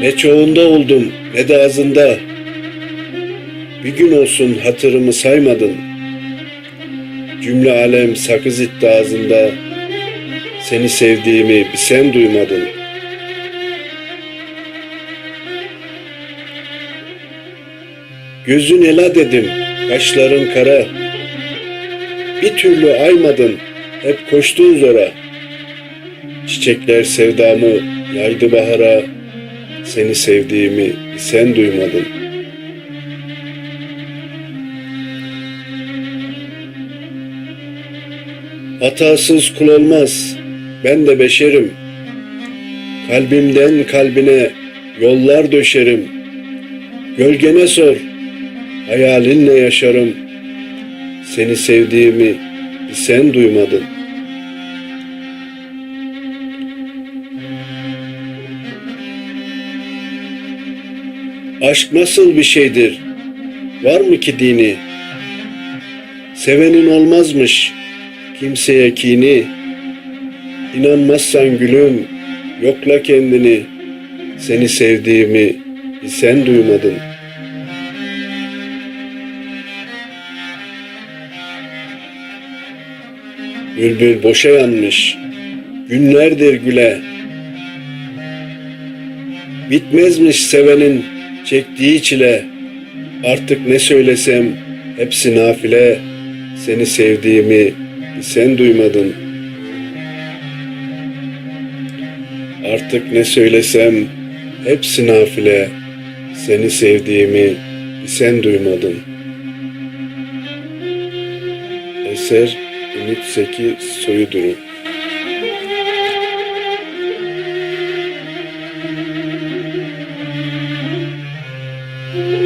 Ne çoğunda oldum ne de azında. Bir gün olsun hatırımı saymadın. Cümle alem sakız itti ağzında. Seni sevdiğimi bir sen duymadın. Gözün ela dedim, kaşların kara. Bir türlü aymadın, hep koştun zora. Çiçekler sevdamı yaydı bahara. Seni sevdiğimi sen duymadın. Hatasız kul olmaz, ben de beşerim. Kalbimden kalbine yollar döşerim. Gölgene sor, hayalinle yaşarım. Seni sevdiğimi sen duymadın. Aşk nasıl bir şeydir? Var mı ki dini? Sevenin olmazmış kimseye kini. İnanmazsan gülüm, yokla kendini. Seni sevdiğimi sen duymadın. Bülbül boşa yanmış, günlerdir güle. Bitmezmiş sevenin çektiği çile. Artık ne söylesem hepsi nafile. Seni sevdiğimi sen duymadın. Artık ne söylesem hepsi nafile. Seni sevdiğimi sen duymadın. Eser Ümit Seki Soyuduru